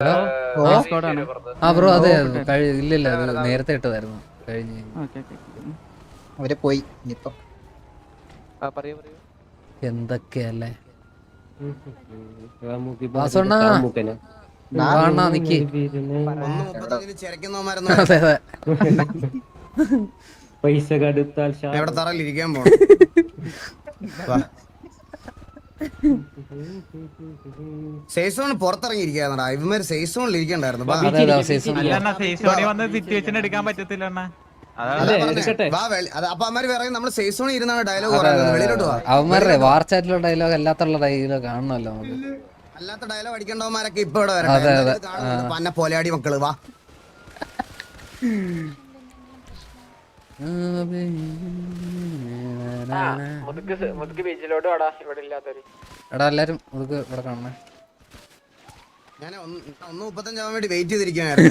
ആ ബ്രോ അതെ ഇല്ലില്ല അത് നേരത്തെ ഇട്ടതായിരുന്നു. കഴിഞ്ഞ് അവരെ ഓക്കെ അവർ പോയി ഇനിയിപ്പം. എന്തൊക്കെയല്ലേ? നിക്ക്. ഒന്ന് മുപ്പത്തഞ്ചിന് ചിരക്കുന്നവന്മാരൊന്നും അതെ അതെ. പൈസ കടുത്താൽ എവിടെ തറയിൽ ഇരിക്കാൻ പോണം? സേസോണ് പുറത്തിറങ്ങിയിരിക്കാന്നടാ ഇവന്മാര് സേസോണിൽ ഇരിക്കണ്ടായിരുന്നു സീസൺ സിറ്റുവേഷൻ എടുക്കാൻ പറ്റത്തില്ല നമ്മൾ സേസോണിൽ ഇരുന്നാണ് ഡയലോഗ് വെളിയിലോട്ട് അവന്മാരുടെ വാർ ചാറ്റിലുള്ള ഡയലോഗ് അല്ലാത്തുള്ള ഡയലോഗ് കാണണമല്ലോ നമുക്ക്. അല്ലാത്ത ഡയലോഗ് അടിക്കേണ്ടവന്മാരൊക്കെ ഇപ്പൊ ഇവിടെ പന്ന പോലെയാടി മക്കൾ വാ. എടാ എല്ലാരും ഇവിടെ കാണണേ. ഞാൻ ഒന്ന് ഒന്ന് മുപ്പത്തഞ്ചാവാൻ വേണ്ടി വെയിറ്റ് ചെയ്തിരിക്കുകയായിരുന്നു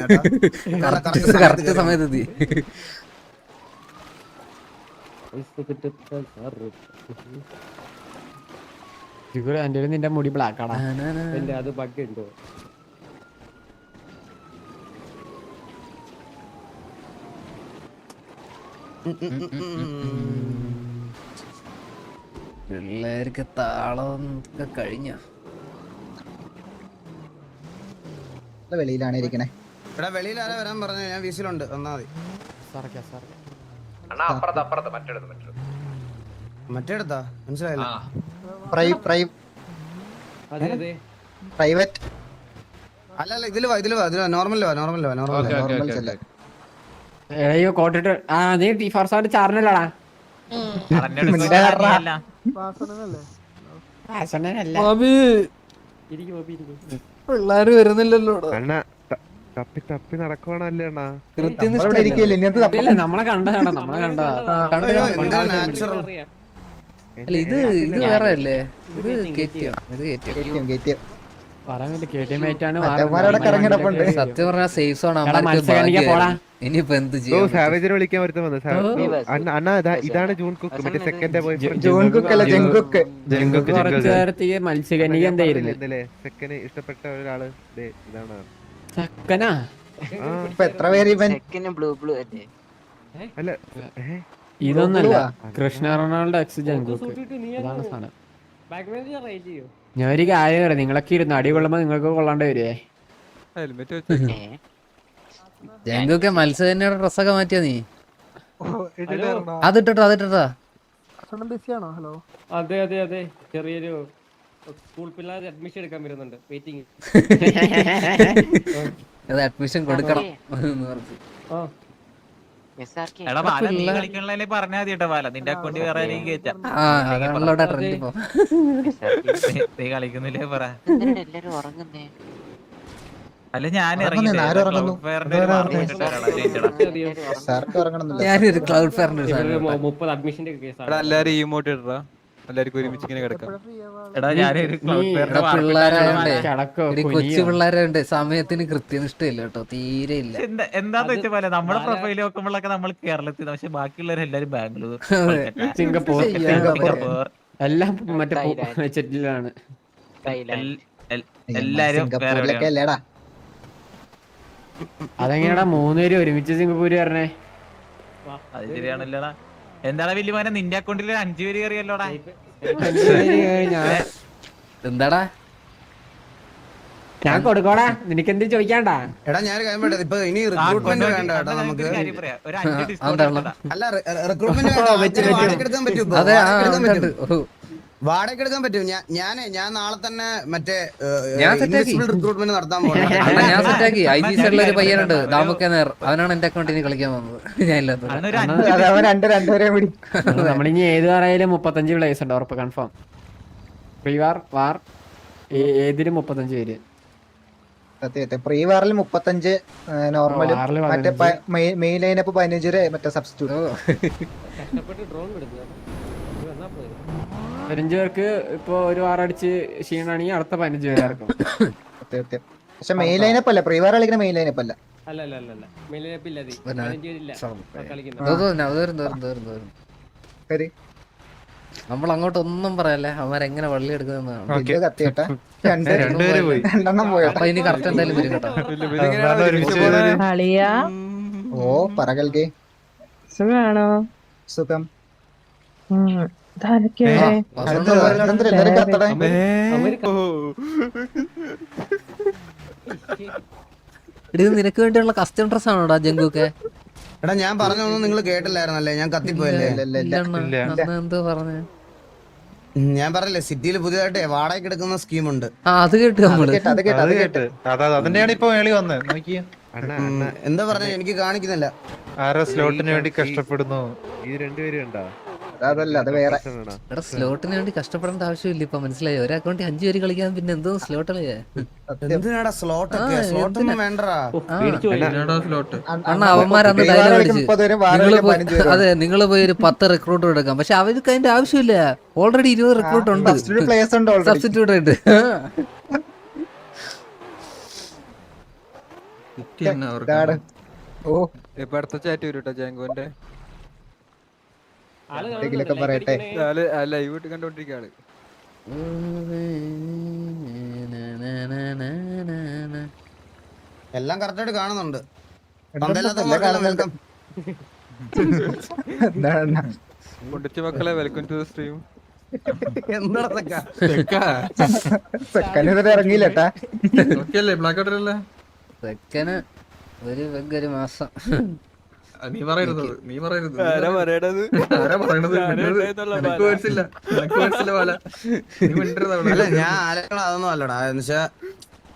കറക്റ്റ്. സമയത്ത് എത്തി. എന്റെ നിന്റെ മുടി ബ്ലാക്ക് ആണോ? എന്റെ അത് ബഗ് ഉണ്ടോ. പിള്ളേർക്ക് താളം ഒക്കെ കഴിഞ്ഞ വെളിയിലാണ് ഇരിക്കണേ. ഇവിടെ വെളിയിൽ ആരാ വരാൻ പറഞ്ഞു? ഞാൻ വീസിലുണ്ട് വന്നാ മതി. മറ്റേടത്താ മനസ്സിലായില്ല. പ്രൈ പ്രൈ. അതെ അതെ. പ്രൈവറ്റ്. അല്ല അല്ല ഇതിൽ വാ ഇതിൽ വാ ഇതിൽ നോർമൽ വാ നോർമൽ വാ നോർമൽ നോർമൽ ചെല്ല അയ്യോ കോട്ടിട്ട്. ആ നീ ടി ഫോർസായിട്ട് ചാറിനല്ലടാ പിള്ളേര് വരുന്നില്ലല്ലോ തപ്പി തപ്പി നടക്കുവാണല്ലേ അണ്ണാ? ഇരിക്കില്ല? നമ്മളെ നമ്മളെ കണ്ട. നാച്ചുറൽ അല്ല ഇത് ഇത് വേറെ അല്ലേ? ഇത് കേറ്റിയോ? ഇത് കേറ്റിയോ? കേറ്റിയം, സത്യം പറഞ്ഞ സേഫ് ആണ്. ഇനിയിപ്പോ എന്ത് ഓ ചെയ്യും സാവേജിനെ വിളിക്കാൻ വരുത്ത വന്നു. അണ്ണ അണ്ണ ഇതാ- ഇതാണ് ജൂൺ കുക്ക്. മറ്റേ സെക്കൻഡ് ബോയ് ജോൺ കുക്ക് അല്ല ജങ്കുക്ക് കുറച്ച് നേരത്തേക്ക് മത്സ്യകന്യക എന്തായിരുന്നു? ഇന്നലെ സെക്കൻഡ് ഇഷ്ടപ്പെട്ട ഒരാൾ ദേ ഇതാണ്. ചക്കനാ ആ. ഇപ്പൊ എത്ര പേര് ഇവൻ? അല്ല? ഇതൊന്നല്ല കൃഷ്ണ റൊണാൾഡോ എക്സ് ജങ്കുക്ക് അതാണ് സാധനം. ഒരു കാര്യം പറയാം നിങ്ങളൊക്കെ ഇരുന്ന് അടി കൊള്ളുമ്പോ നിങ്ങൾക്ക് കൊള്ളാണ്ട് വരുവേ ജങ്കൊക്കെ മത്സ്യകന്യയുടെ ഡ്രസ്സൊക്കെ മാറ്റിയാ നീ. അതിട്ടോ അതിട്ടോ അതെ അതെ അതെ ചെറിയൊരു സ്കൂൾ പിള്ളേർ അഡ്മിഷൻ എടുക്കാൻ വരുന്നുണ്ട്. വെയിറ്റിംഗ് അത് അഡ്മിഷൻ കൊടുക്കണം. എന്ന് പറഞ്ഞു. ആ. എടാ ബാല നീ കളിക്കണല്ലേ പറഞ്ഞാ മതി കേട്ടോ ബാല. നിന്റെ അക്കൗണ്ട് വേറെ ആരെയും കേറ്റാ. നീ- കളിക്കുന്നില്ലേ പറ. ഉറങ്ങുന്നേ, ആര് ഞാൻ ഞാനൊരു ക്ലൗഡ് ഫെയറിന്റെ അഡ്മിഷന്റെ എല്ലാരും ഇമോട്ട് ഇടറാ എല്ലാവർക്കും ഒരുമിച്ച് ഇങ്ങനെ കിടക്കാം. എടാ ഞാനൊരു പിള്ളേരായോണ്ട് കൊച്ചു പിള്ളേരായോണ്ട് സമയത്തിന് കൃത്യനിഷ്ഠയില്ല കേട്ടോ തീരെ ഇല്ല. എന്താ എന്താന്ന് വെച്ചാൽ പോലെ നമ്മുടെ പ്രൊഫൈൽ നോക്കുമ്പോഴൊക്കെ നമ്മൾ കേരളത്തിൽ പക്ഷെ ബാക്കിയുള്ളവർ എല്ലാരും ബാംഗ്ലൂർ സിംഗപ്പൂർ സിംഗപ്പൂർ എല്ലാം മറ്റേ എല്ലാരും വേറെ സിംഗപ്പൂരിലൊക്കെ എവിടെയാണ്. അല്ലേടാ അതെങ്ങനെയാടാ മൂന്നുപേര് ഒരുമിച്ച് സിംഗപ്പൂര് പറഞ്ഞേ അത് ശരിയാണല്ലോടാ. എന്താണ് വലിയ നിന്റെ അക്കൗണ്ടിൽ അഞ്ചു പേര് കയറിയല്ലോടാ എന്താടാ? ഞാൻ കൊടുക്കോടാ. നിനക്കെന്ത് ചോദിക്കാണ്ടാ? എടാ ഞാൻ കാര്യം പറയട്ടെ. ഇപ്പൊ ഇനി റിക്രൂട്ട്മെന്റ് വേണ്ട കേട്ടോ നമുക്ക്? അല്ല റിക്രൂട്ട്മെന്റ് വേണ്ട. എടുക്കാൻ പറ്റും വാടക എടുക്കാൻ പറ്റും. ഞാനേ ഞാൻ നാളെ തന്നെ മറ്റേ റിക്രൂട്ട്മെന്റ് നടത്താൻ പോകുന്നത് ഞാൻ സെറ്റാക്കി ഐ ജി സൈഡിൽ ഒരു പയ്യനുണ്ട് ദാമുക്കെ നേർ അവനാണ് എന്റെ അക്കൗണ്ടിൽ കളിക്കാൻ വന്നത് ഞാൻ ഇല്ലാത്ത നമ്മളിനി ഏത് പറയാലും മുപ്പത്തഞ്ച് പ്ലേസ് ഉണ്ട് ഉറപ്പ് കൺഫേം ഫ്രീ വാർ വാർ. ഏതിലും മുപ്പത്തഞ്ച് പേര്. പ്രീ വാറിൽ മുപ്പത്തഞ്ച് നോർമലും മറ്റേ മെയിൻ ലൈനപ്പ് പതിനഞ്ച് വരെ മറ്റേ സബ്സ്റ്റിറ്റ്യൂട്ട് കഷ്ടപ്പെട്ട് ഡ്രോൺ എടുക്കുക ഇത് വന്നാ പോയി പതിനഞ്ച് പേർക്ക് ഇപ്പൊ ഒരു വാർ അടിച്ച് ക്ഷീണാണെങ്കിൽ അടുത്ത പതിനഞ്ച് പേരായിരിക്കും. ഇറക്കും സത്യം സത്യം പക്ഷെ മെയിൻ ലൈനപ്പ് അല്ല പ്രീവാർ കളിക്കുന്ന മെയിൻ ലൈനപ്പ് അല്ല അല്ല അല്ല അല്ല കളിക്കുന്നത് ദോ. ശരി നമ്മൾ അങ്ങോട്ട് ഒന്നും പറയല്ലേ? അവന്മാരെങ്ങനെ വള്ളി എടുക്കുന്നതാണ് ഓ പറകൽകെ സുഖാണോ? സുഖം. ഇത് നിനക്ക് വേണ്ടിയുള്ള കസ്റ്റം ഡ്രസ് ആണോടാ ജങ്കുക്കെ? എടാ ഞാൻ പറഞ്ഞൊന്നും നിങ്ങൾ കേട്ടില്ലായിരുന്നല്ലേ? ഞാൻ കത്തിപ്പോയല്ലേ? എന്തോ പറഞ്ഞേ? ഞാൻ പറഞ്ഞില്ലേ സിറ്റിയിൽ പുതിയതായിട്ട് വാടകയ്ക്ക് എടുക്കുന്ന സ്കീമുണ്ട്. ആ അത് കേട്ടു അത് കേട്ട് അത് കേട്ട് അത് കേട്ട്. അതാ അതിന്റെയാണ് ഇപ്പൊ വേളി വന്നത്. നോക്കിയ എന്താ പറഞ്ഞ? എനിക്ക് കാണിക്കുന്നില്ല. ആരോ സ്ലോട്ടിന് വേണ്ടി കഷ്ടപ്പെടുന്നു. ഇത് രണ്ടുപേരും ഉണ്ടോ? അതല്ല അത് വേറെ? എടാ സ്ലോട്ടിന് വേണ്ടി കഷ്ടപ്പെടേണ്ട ആവശ്യമില്ല ഇപ്പൊ മനസ്സിലായി? ഒരു അക്കൗണ്ടിൽ അഞ്ചു പേര് കളിക്കാൻ പിന്നെ എന്തോ സ്ലോട്ട് എന്തിനാടാ സ്ലോട്ട് ഒക്കെ ആ, വേണ്ടടാ പോയി. അവന്മാരന്ന് ഡയലോഗ് അതെ നിങ്ങൾ പോയി ഒരു പത്ത് റിക്രൂട്ട് എടുക്കാം. പക്ഷെ അവർക്ക് അതിന്റെ ആവശ്യമില്ല. ഓൾറെഡി ഇരുപത് റിക്രൂട്ട് ഉണ്ട്. പ്ലേസ് ഉണ്ട് ഓൾറെഡി സബ്സ്റ്റിറ്റ്യൂട്ട് ആയിട്ട് ഓ. ഇപ്പൊ അടുത്ത ചാറ്റ് വരും കേട്ടോ ജാങ്കോന്റെ. എന്തെങ്കിലുമൊക്കെ പറയട്ടെ. ലൈവ് എല്ലാം കറക്റ്റ് ആയിട്ട് കാണുന്നുണ്ട്. കൊണ്ടിച്ച മക്കളെ വെൽക്കം ടു സ്ട്രീം ഇറങ്ങിയില്ലട്ടാ ഒരു വെഗ് ഒരു മാസം. നീ പറയരുത്. നീ പറയരുത്. ആരാ പറയണത്? ആരാ പറയണത്? ഞാനേ ഉണ്ടായിരുന്നുള്ളൂ, നിനക്ക് ബാല. മനസ്സില്ല നിനക്ക് മനസ്സില്ല പോലെ നീ മിണ്ടരുത് അവിടെ. അല്ല ഞാൻ ആലോചന അതൊന്നും അല്ലടാ. എന്നുവെച്ചാ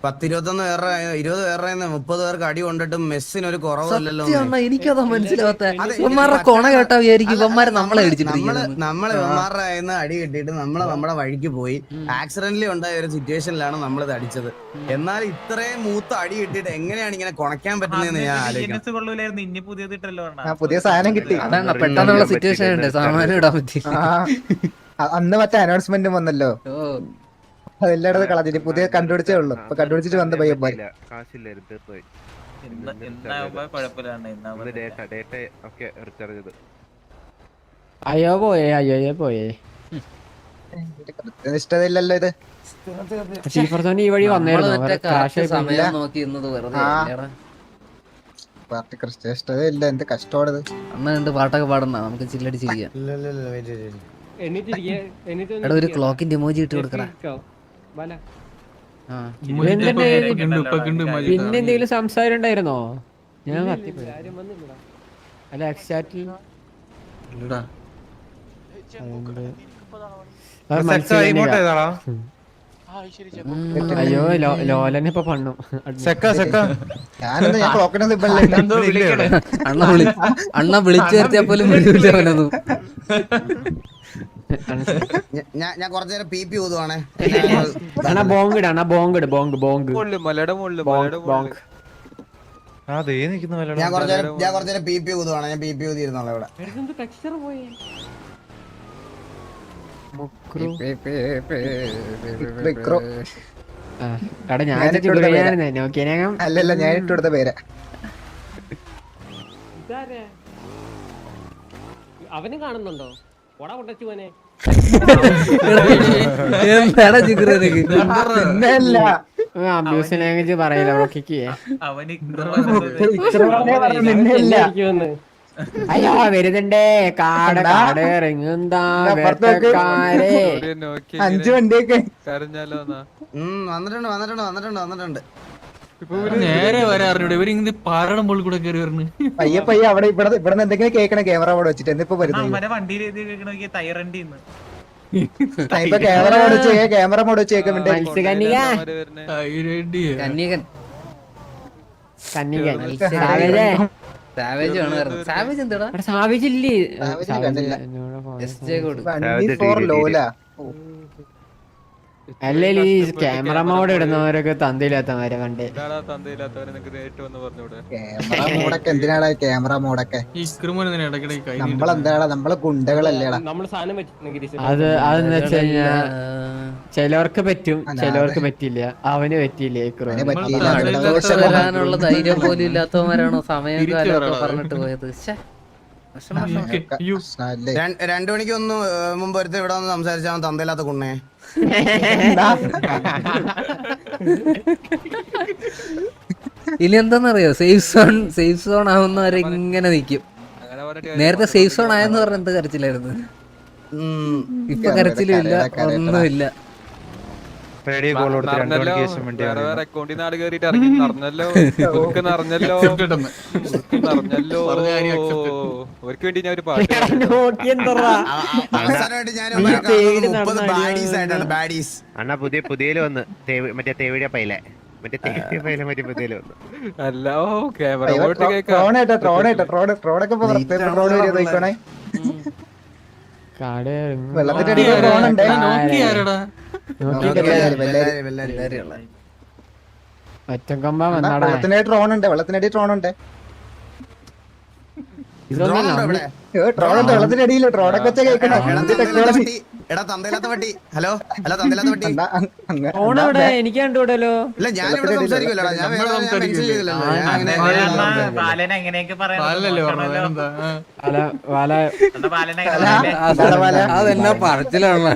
പത്തിരുപത്തൊന്ന് പേരുടെ ഇരുപത് പേരുടെ മുപ്പത് പേർക്ക് അടി കൊണ്ടിട്ടും മെസ്സിന് ഒരു കുറവല്ലോ എനിക്കതാ മനസ്സിലാവാത്ത. ഇവന്മാരുടെ കൊണ കേട്ടാ വിചാരിക്കും ഇവന്മാരെ നമ്മളെ നമ്മൾ അടിച്ചിട്ടിരിക്കുന്നു ഇവന്മാരുടെ അടി കിട്ടിയിട്ട് നമ്മളെ നമ്മുടെ വഴിക്ക് പോയി. ആക്സിഡന്റലി ഉണ്ടായ ഒരു സിറ്റുവേഷനിലാണ് നമ്മൾ ഇത് അടിച്ചത്. എന്നാൽ ഇത്രയും മൂത്ത അടി കിട്ടിയിട്ട് എങ്ങനെയാണ് ഇങ്ങനെ കൊണക്കാൻ പറ്റുന്നതെന്ന് ഞാൻ ആലോചിക്കണം DNS കൊള്ളൂലായിരുന്നു ഇനി പുതിയത് ഇട്ടല്ലോ അണ്ണാ. ആ പുതിയ സാധനം കിട്ടി. അതാണ് പെട്ടെന്നുള്ള സിറ്റുവേഷൻ ഉണ്ട്. സാമാനം ഇടാൻ പറ്റി. അന്ന് മറ്റേ അനൗൺസ്മെന്റ് വന്നല്ലോ. ഓ കളഞ്ഞു പുതിയ കണ്ടുപിടിച്ചേ ഉള്ളൂ. ഇപ്പൊ കണ്ടുപിടിച്ചിട്ട് വന്ന പയ്യന്മാർ കാശില്ലായിരുന്നു തീർത്തുപോയി റീചാർജ് ചെയ്ത് അയ്യോ പോയേ അയ്യോ പോയേ. ഇഷ്ടതയില്ലല്ലോ ഇത്. ഈ വഴി? പാർട്ടി എന്ത് കഷ്ടമാണത്. രണ്ട് പാട്ടൊക്കെ പാടുന്ന. നമുക്ക് ചില്ലടിച്ചിരിക്കാം ഒരു ക്ലോക്കിന്റെ ഇമോജി ഇട്ട് കൊടുക്കടാ. പിന്നെ എന്തെങ്കിലും സംസാരം ഉണ്ടായിരുന്നോ? ഞാൻ. അല്ല അയ്യോ ലോലനെ ഇപ്പൊ പണ്ണു. അണ്ണ വിളി അണ്ണ വിളിച്ചു വരുത്തിയാ പോലും അവനൊന്നും. ഞ- ഞാൻ ഞാൻ കുറച്ചു നേരം പി പി ഊതുവാണേ. ബോങ്ക് ഇട അണ്ണാ ബോങ്ക് ഇട് ബോങ്ക് ബോങ്ക് മലയുടെ ബോങ്ക് ഞാൻ കുറച്ചു നേരം ഞാൻ കുറച്ചു നേരം പി പി ഊതുവാണ് ഞാൻ പി പി ഊതിയിരുന്നോളെ ഇവിടെ. ടെക്സ്ചർ പോയി? അല്ലല്ല ഞാൻ ഇട്ടു കൊടുത്ത പേരാ? അവനും കാണുന്നുണ്ടോ? കൊട കൊണ്ടച്ചു പോനെ ജിഗ്ര അബ്യൂസ് ലാംഗ്വേജ് പറയില്ല റോക്കിക്ക് അയ്യോ വരുന്നുണ്ടേ. കാട് കാട് നോക്ക്. വേട്ടക്കാരെ. അഞ്ചു വണ്ടിയൊക്കെ. വന്നിട്ടുണ്ട് വന്നിട്ടുണ്ട് വന്നിട്ടുണ്ട് വന്നിട്ടുണ്ട്. നേരെ വരെ അറിഞ്ഞൂടെ. ഇവർ ഇങ്ങനെ പാറയുടെ പോലും കൂടെ കയറി വരുന്നു പയ്യെ പയ്യെ അവിടെ ഇവിടെ ഇവിടെ നിന്ന് എന്തെങ്കിലും കേൾക്കണ ക്യാമറ അവിടെ വെച്ചിട്ട്. എന്നിപ്പോ വരുന്നത്? വണ്ടിയിൽ ഇപ്പൊ ക്യാമറ വെച്ച് ക്യാമറ വെച്ച് സാവേജേ. ഇല്ലേ? സാവേജിനെ സാവേജ് കണ്ടില്ല. എന്നോട് പോയ എസ് ജെ കോഡ് വണ്ടി ഫോർ ലോല അല്ലേലും ഈ ക്യാമറ മോഡ് ഇടുന്നവരൊക്കെ തന്തയില്ലാത്തവരെ കണ്ട് ക്യാമറ മോഡൊക്കെ എന്തിനാടാ ക്യാമറ മോഡൊക്കെ നമ്മളെന്താടാ നമ്മൾ ഗുണ്ടകളല്ലേടാ? അത് അതെന്ന് വെച്ച് കഴിഞ്ഞാ ചിലവർക്ക് പറ്റും ചിലവർക്ക് പറ്റില്ല അവന് പറ്റിയില്ല പറ്റിയില്ല. ധൈര്യം പോലും ഇല്ലാത്തവന്മാരാണോ സമയം. പറഞ്ഞിട്ട് പോയത്? രണ്ട്- മണിക്ക് ഒന്ന് മുമ്പ് ഒരുത്ത ഇവിടെ വന്ന് സംസാരിച്ചാൽ തന്തയില്ലാത്ത കുണ്ണേ. ഇനി എന്താന്നറിയോ? സേഫ് സോൺ സേഫ് സോൺ ആവുന്നവരെ ഇങ്ങനെ നിക്കും. നേരത്തെ സേഫ് സോൺ ആയെന്ന് പറഞ്ഞ എന്ത് കരച്ചിലായിരുന്നു. ഇപ്പൊ കരച്ചിലും ഇല്ല. ഒന്നുമില്ല. റേഡിയോ കോൾ കൊടുത്ത് രണ്ടു നടന്നല്ലോ മണിക്ക് ശേഷം വേണ്ടി വേറെ വേറെ അക്കൗണ്ടിൽ നാട് കയറിയിട്ട് ഇറങ്ങി. നിറഞ്ഞല്ലോ നിറഞ്ഞല്ലോ. അവർക്ക് വേണ്ടി ഞാൻ ഒരു പാട്ട് അണ്ണാ പുതിയ പുതിയ വന്ന്. മറ്റേ തേവിടിയ പൈലെ. മറ്റേ തേവിടിയ പൈലെ വന്നു. അല്ല ഓ ക്യാമറ ട്രോണേട്ടാ, ട്രോണേട്ടാ, വെള്ളത്തിന്റെ അടിയിൽ വെള്ളത്തിനടി ട്രോൺ ഉണ്ട് വെള്ളത്തിനടി ഡ്രോൺ ഉണ്ട് Drone ഉണ്ടോ അടിയിൽ ട്രോണൊക്കെ വെച്ച കേൾക്കണേ. ടെക്നോളജി. എടാ തന്തയില്ലാത്ത പട്ടി ഹലോ ഹലോ തന്തയില്ലാത്ത പട്ടി എനിക്ക് കണ്ടുവിടല്ലോ ഇല്ല ഞാൻ ഇവിടെ സംസാരിക്കില്ലടാ ഞാൻ വേറെ ചെയ്തില്ലല്ലോ. അങ്ങനെ. അതെന്നാ പറച്ചിലാണ്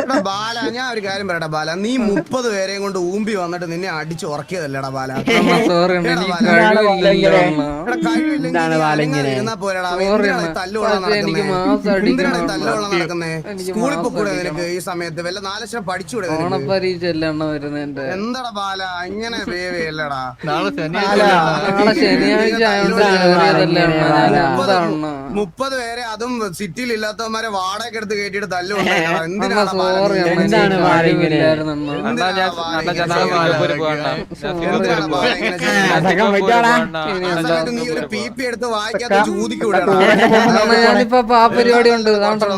എടാ ബാല ഞാൻ ഒരു കാര്യം പറയടാ ബാല നീ മുപ്പത് പേരെയും കൊണ്ട് ഊമ്പി വന്നിട്ട് നിന്നെ അടിച്ച് ഉറക്കിയതല്ലേടാ ബാല കഴിവില്ലെങ്കിൽ പോരാടാ നീ നടക്കുന്നത് നടക്കുന്നേ? സ്കൂളിൽ പോക്കൂടെ നിനക്ക് ഈ സമയത്ത് വല്ല നാലക്ഷരം പഠിച്ചുകൂടെ ഓണപ്പരീക്ഷ വരുന്നതിന്റെ എന്താടാ ബാല ഇങ്ങനെ. നാളെ ശനിയാഴ്ച മുപ്പത് പേരെ അതും സിറ്റിയിൽ ഇല്ലാത്തവന്മാരെ വാടക എടുത്ത് കയറ്റിയിട്ട് സിംഗപ്പൂര് പോവാണ് എന്തിനാണ് നീ ഒരു പി പി എടുത്ത് വായിക്കാത്ത ചൂതിക്കൂടെ അണ്ണാ ഞാനിപ്പോ ആ പരിപാടി ഉണ്ട് ഏ,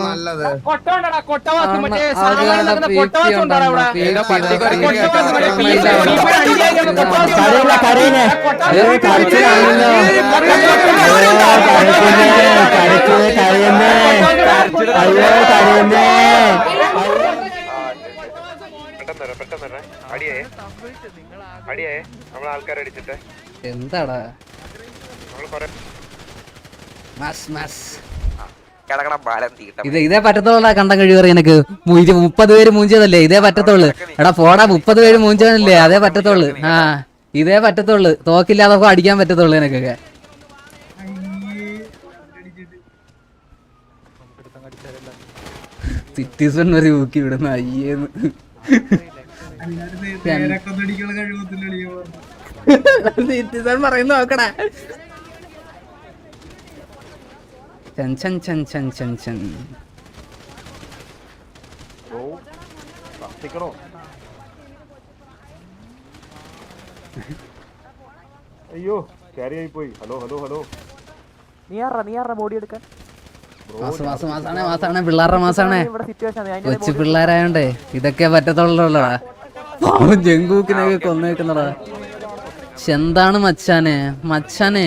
കരച്ചിലേ കരച്ചിലേ കരയുന്നേ അയ്യോ കരയുന്നേ പെട്ടെന്ന് വരാം, പെട്ടെന്ന് വരാം. അടിയേ അടിയേ നമ്മളെ ആൾക്കാരെ അടിച്ചിട്ട് എന്താടാ നമ്മൾ കൊറേ മസ് മസ് ഇത് ഇതേ പറ്റത്തുള്ള കണ്ടം കഴിവ് എനിക്ക് മുപ്പത് പേര് മൂഞ്ചതല്ലേ ഇതേ പറ്റത്തുള്ളു. എടാ പോടാ മുപ്പത് പേര് മൂഞ്ചതല്ലേ അതേ പറ്റത്തുള്ളു. ആ ഇതേ പറ്റത്തുള്ളു. തോക്കില്ലാതെ അടിക്കാൻ പറ്റത്തുള്ളു എനക്കൊക്കെ സിറ്റിസൺ വരെ ഊക്കി വിടുന്ന അയ്യേന്ന്. സിറ്റിസൺ പറയുന്ന നോക്കടാ. ചൻ ചൻ ചൻ ചൻ ചൻ ചൻ മാസം മാസം മാസാണേ മാസാണേ പിള്ളേരുടെ മാസാണേ. കൊച്ചു പിള്ളേരായോണ്ടേ ഇതൊക്കെ പറ്റത്തുള്ളൂടാ. പാവം ജങ്കൂക്കിനൊക്കെ കൊന്നേക്കുന്നടാ. പക്ഷെ എന്താണ് മച്ചാനെ? മച്ചാനെ?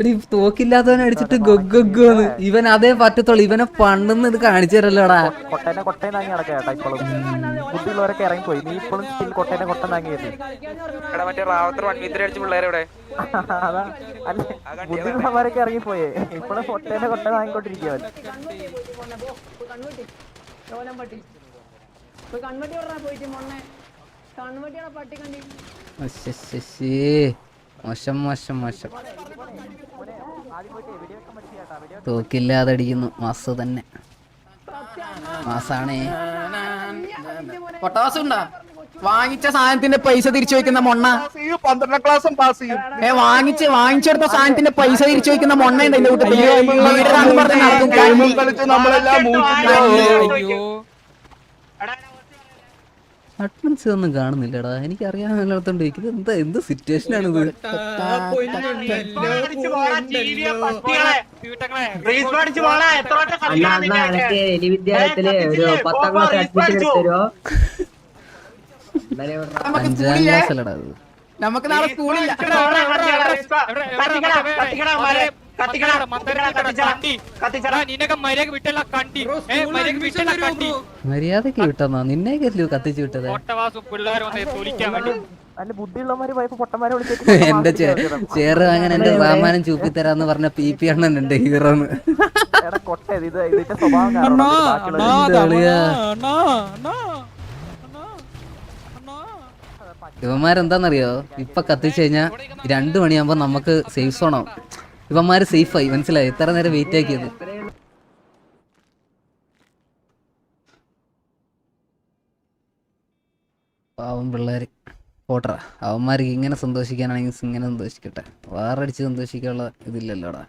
എടീ, തോക്കില്ലാത്തവനെ അടിച്ചിട്ട് ഗൊഗ്ഗൊന്ന് ഇവൻ അതേ പറ്റത്തുള്ളൂ. ഇവനെ പണ്ടെന്ന് ഇത് കാണിച്ചു തരല്ലോടാ. കൊട്ടേനെ കൊട്ടയും താങ്ങി നടക്കാട്ടാ ഇപ്പോഴും ബുദ്ധിയുള്ളവരൊക്കെ ഇറങ്ങിപ്പോയി. നീ ഇപ്പോഴും സ്റ്റിൽ കൊട്ടേനെ കൊട്ടം താങ്ങിയത് അതാ. അല്ല ബുദ്ധിയുള്ളവരൊക്കെ ഇറങ്ങിപ്പോയേ. ഇപ്പോഴും കൊട്ടേനെ കൊട്ട താങ്ങിക്കൊണ്ടിരിക്കുക ശ്ശേ. മോശം മോശം മോശം. തോക്കില്ലാതെ അടിക്കുന്നു മാസ് തന്നെ. മാസാണേ. പൊട്ടാസുണ്ടാ? വാങ്ങിച്ച സാധനത്തിന്റെ പൈസ തിരിച്ചു വെക്കുന്ന മൊണ്ണ. പന്ത്രണ്ടാം ക്ലാസ്സും പാസ് ചെയ്യും ഏ വാങ്ങിച്ച് വാങ്ങിച്ചെടുത്ത സാധനത്തിന്റെ പൈസ തിരിച്ചു വെക്കുന്ന മൊണ്ണ ഉണ്ട് എന്റെ കൂട്ടത്തിൽ അഡ്മിൻസ് ഒന്നും കാണുന്നില്ലടാ എനിക്ക് അറിയാൻ ഇത് എന്താ എന്ത് സിറ്റുവേഷൻ ആണ് ഇത് വിദ്യാലയത്തിൽ ഒരു പത്താം ക്ലാസ് അഡ്മിഷൻ എടുത്തരോ അഞ്ചാം ക്ലാസ് അല്ലടാ ഇത് നമുക്ക് നാളെ സ്കൂളില്ല മര്യാദയ്ക്ക് വിട്ടെന്നാ. നിന്നേക്കല്ലോ കത്തിച്ചു വിട്ടത്? അല്ല ബുദ്ധിയുള്ളവന്മാര് പോയപ്പോ പൊട്ടന്മാരെ വിളിച്ചിട്ട് എന്റെ ചേറ് അങ്ങനെ എന്റെ സാമാനം ചൂപ്പി തരാന്ന് പറഞ്ഞ പി പി അണ്ണൻ എന്റെ ഹീറോന്ന് എടാ കൊട്ട ഇത് ഇതിന്റെ സ്വഭാവം കാരണം ബാക്കിയുള്ളവര്. എന്ത് കളിയാ? ഇവന്മാരെന്താന്നറിയോ? ഇപ്പൊ കത്തിച്ചു കഴിഞ്ഞാ രണ്ടു മണിയാകുമ്പോ നമുക്ക് സേഫ് സോൺ ആവും. ഇവന്മാര് സേഫായി മനസ്സിലായി? എത്ര നേരം വെയിറ്റ് ആക്കിയത്. പാവം പിള്ളേര്. പോട്ടറ അവന്മാർക്ക് ഇങ്ങനെ സന്തോഷിക്കാനാണെങ്കിൽ ഇങ്ങനെ സന്തോഷിക്കട്ടെ. വാറടിച്ച് സന്തോഷിക്കാനുള്ള ഇതില്ലല്ലോടാ.